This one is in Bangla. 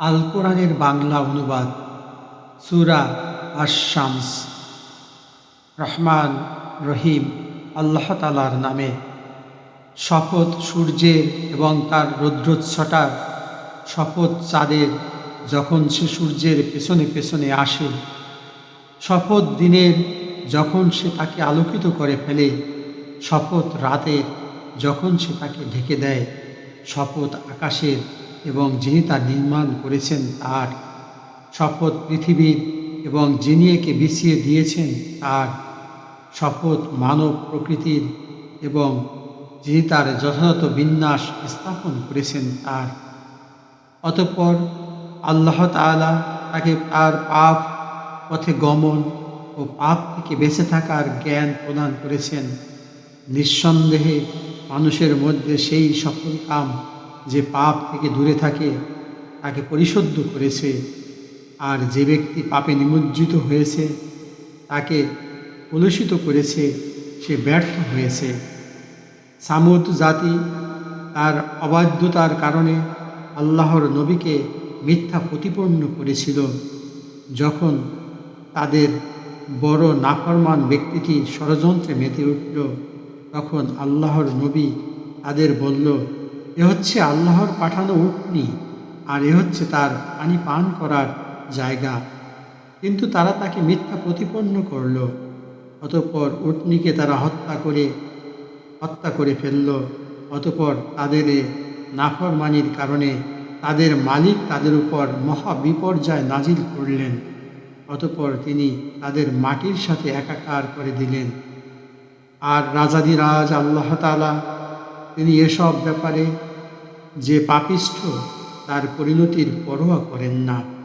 আল কোরআনের বাংলা অনুবাদ, সুরা আশ-শামস। রহমান রহিম, আল্লাহ তালার নামে। শপথ সূর্যের এবং তার রৌদ্রোচ্ছটার শপথ চাঁদের যখন সে সূর্যের পেছনে পেছনে আসে, শপথ দিনের যখন সে তাকে আলোকিত করে ফেলে, শপথ রাতের যখন সে তাকে ঢেকে দেয়, শপথ আকাশের এবং যিনি তা নির্মাণ করেছেন তার শপথ পৃথিবীর এবং যিনি একে বিছিয়ে দিয়েছেন তার শপথ মানব প্রকৃতির এবং যিনি তার যথাযথ বিন্যাস স্থাপন করেছেন তার। অতঃপর আল্লাহ তাআলা তাকে তার পাপ পথে গমন ও পাপ থেকে বেঁচে থাকার জ্ঞান প্রদান করেছেন। নিঃসন্দেহে মানুষের মধ্যে সেই সফল কাম যে পাপ থেকে দূরে থাকে, তাকে পরিশুদ্ধ করেছে। আর যে ব্যক্তি পাপে নিমজ্জিত হয়েছে, তাকে কলুষিত করেছে, সে ব্যর্থ হয়েছে। সামুদ জাতি তার অবাধ্যতার কারণে আল্লাহর নবীকে মিথ্যা প্রতিপন্ন করেছিল। যখন তাদের বড় নাফরমান ব্যক্তিটি ষড়যন্ত্রে মেতে উঠল, তখন আল্লাহর নবী তাদের বলল এ হচ্ছে আল্লাহর পাঠানো উটনি আর এ হচ্ছে তার পানি পান করার জায়গা। কিন্তু তারা তাকে মিথ্যা প্রতিপন্ন করল, অতঃপর উটনিকে তারা হত্যা করে হত্যা করে ফেলল। অতঃপর তাদের নাফরমানির কারণে তাদের মালিক তাদের উপর মহা বিপর্যয় নাজিল করলেন। অতঃপর তিনি তাদের মাটির সাথে একাকার করে দিলেন। আর রাজাদিরাজ আল্লাহ তালা তিনি এসব ব্যাপারে যে পাপিষ্ঠ তার পরিণতির পরোয়া করেন না।